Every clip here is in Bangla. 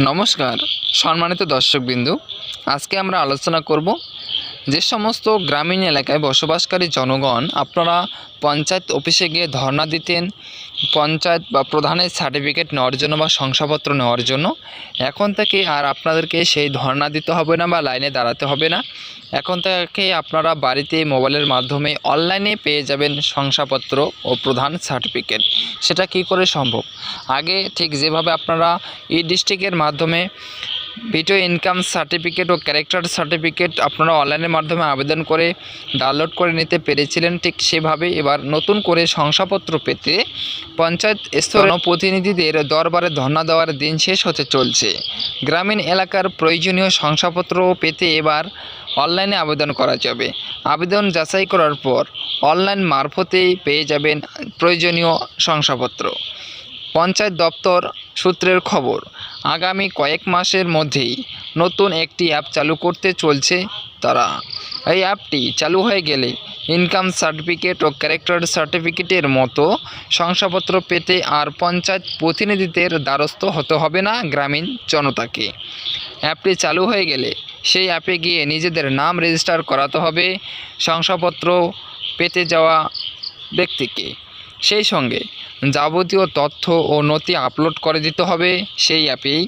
নমস্কার সম্মানিত দর্শকবিন্দু আজকে আমরা আলোচনা করব যে সমস্ত গ্রামীণ এলাকায় বসবাসকারী জনগণ আপনারা পঞ্চায়েত অফিসে গিয়ে ধর্ণা দিতেন, পঞ্চায়েত বা প্রধানের সার্টিফিকেট নেওয়ার জন্য বা শংসাপত্র নেওয়ার জন্য, এখন থেকে আর আপনাদেরকে সেই ধর্ণা দিতে হবে না বা লাইনে দাঁড়াতে হবে না। এখন থেকে আপনারা বাড়িতে মোবাইলের মাধ্যমে অনলাইনে পেয়ে যাবেন শংসাপত্র ও প্রধান সার্টিফিকেট। সেটা কি করে সম্ভব? আগে ঠিক যেভাবে আপনারা ই ডিস্ট্রিক্টের মাধ্যমে ভিডিও ইনকাম সার্টিফিকেট ও ক্যারেক্টার সার্টিফিকেট আপনারা অনলাইনের মাধ্যমে আবেদন করে ডাউনলোড করে নিতে পেরেছিলেন ঠিক সেভাবে। এবার নতুন করে শংসাপত্র পেতে পঞ্চায়েত স্তরের প্রতিনিধিদের দরবারে ধর্ণা দেওয়ার দিন শেষ হতে চলছে। গ্রামীণ এলাকার প্রয়োজনীয় শংসাপত্র পেতে এবার অনলাইনে আবেদন করা যাবে। আবেদন যাচাই করার পর অনলাইন মারফতেই পেয়ে যাবেন প্রয়োজনীয় শংসাপত্র। পঞ্চায়েত দপ্তর সূত্রের খবর আগামী কয়েক মাসের মধ্যেই নতুন একটি অ্যাপ চালু করতে চলছে তারা। এই অ্যাপটি চালু হয়ে গেলে ইনকাম সার্টিফিকেট ও ক্যারেক্টার সার্টিফিকেটের মতো শংসাপত্র পেতে আর পঞ্চায়েত প্রতিনিধিদের দ্বারস্থ হতে হবে না গ্রামীণ জনতাকে। অ্যাপটি চালু হয়ে গেলে সেই অ্যাপে গিয়ে নিজেদের নাম রেজিস্টার করাতে হবে, শংসাপত্র পেতে যাওয়া ব্যক্তিকে। সেই সঙ্গে যাবতীয় তথ্য ও নথি আপলোড করে দিতে হবে সেই অ্যাপেই।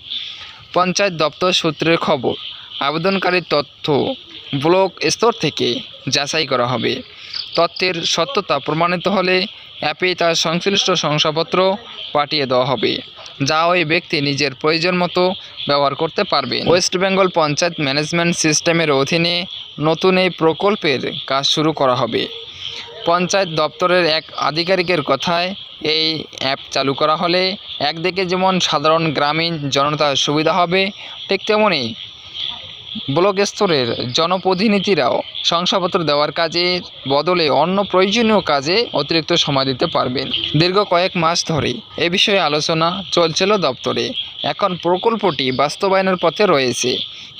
পঞ্চায়েত দপ্তর সূত্রের খবর আবেদনকারীর তথ্য ব্লক স্তর থেকে যাচাই করা হবে। তথ্যের সত্যতা প্রমাণিত হলে অ্যাপে তার সংশ্লিষ্ট শংসাপত্র পাঠিয়ে দেওয়া হবে, যা ওই ব্যক্তি নিজের প্রয়োজন মতো ব্যবহার করতে পারবেন। ওয়েস্ট বেঙ্গল পঞ্চায়েত ম্যানেজমেন্ট সিস্টেমের অধীনে নতুন এই প্রকল্পের কাজ শুরু করা হবে। পঞ্চায়েত দপ্তরের এক আধিকারিকের কথায় এই অ্যাপ চালু করা হলে একদিকে যেমন সাধারণ গ্রামীণ জনতার সুবিধা হবে, ঠিক তেমনই ব্লক স্তরের জনপ্রতিনিধিরাও শংসাপত্র দেওয়ার কাজে বদলে অন্য প্রয়োজনীয় কাজে অতিরিক্ত সময় দিতে পারবেন। দীর্ঘ কয়েক মাস ধরে এ বিষয়ে আলোচনা চলছিল দপ্তরে। এখন প্রকল্পটি বাস্তবায়নের পথে রয়েছে।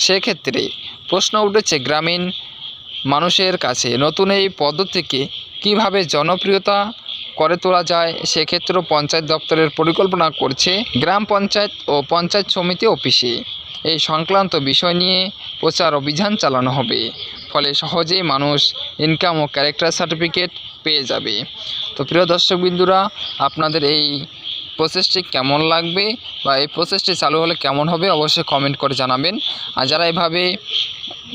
সেক্ষেত্রে প্রশ্ন উঠেছে, গ্রামীণ মানুষের কাছে। নতুন এই পদ্ধতিকে কীভাবে জনপ্রিয়তা করে তোলা যায়, সেক্ষেত্রেও পঞ্চায়েত দপ্তরের পরিকল্পনা করছে গ্রাম পঞ্চায়েত ও পঞ্চায়েত সমিতি অফিসে। এই সংক্রান্ত বিষয় নিয়ে প্রচার অভিযান চালানো হবে। ফলে সহজেই মানুষ ইনকাম ও ক্যারেক্টার সার্টিফিকেট পেয়ে যাবে। তো প্রিয় দর্শকবিন্দুরা আপনাদের এই প্রসেসটি কেমন লাগবে বা এই প্রসেসটি চালু হলে কেমন হবে, অবশ্যই কমেন্ট করে জানাবেন। আর যারা এভাবে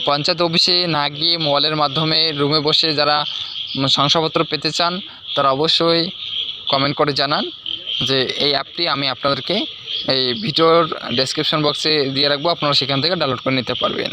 পঞ্চায়েত অফিসে না গিয়ে মোবাইলের মাধ্যমে রুমে বসে যারা শংসাপত্র পেতে চান, তারা অবশ্যই কমেন্ট করে জানান যে এই অ্যাপটি আমি আপনাদেরকে এই ভিডিওর ডেসক্রিপশন বক্সে দিয়ে রাখব। আপনারা সেখান থেকে ডাউনলোড করে নিতে পারবেন।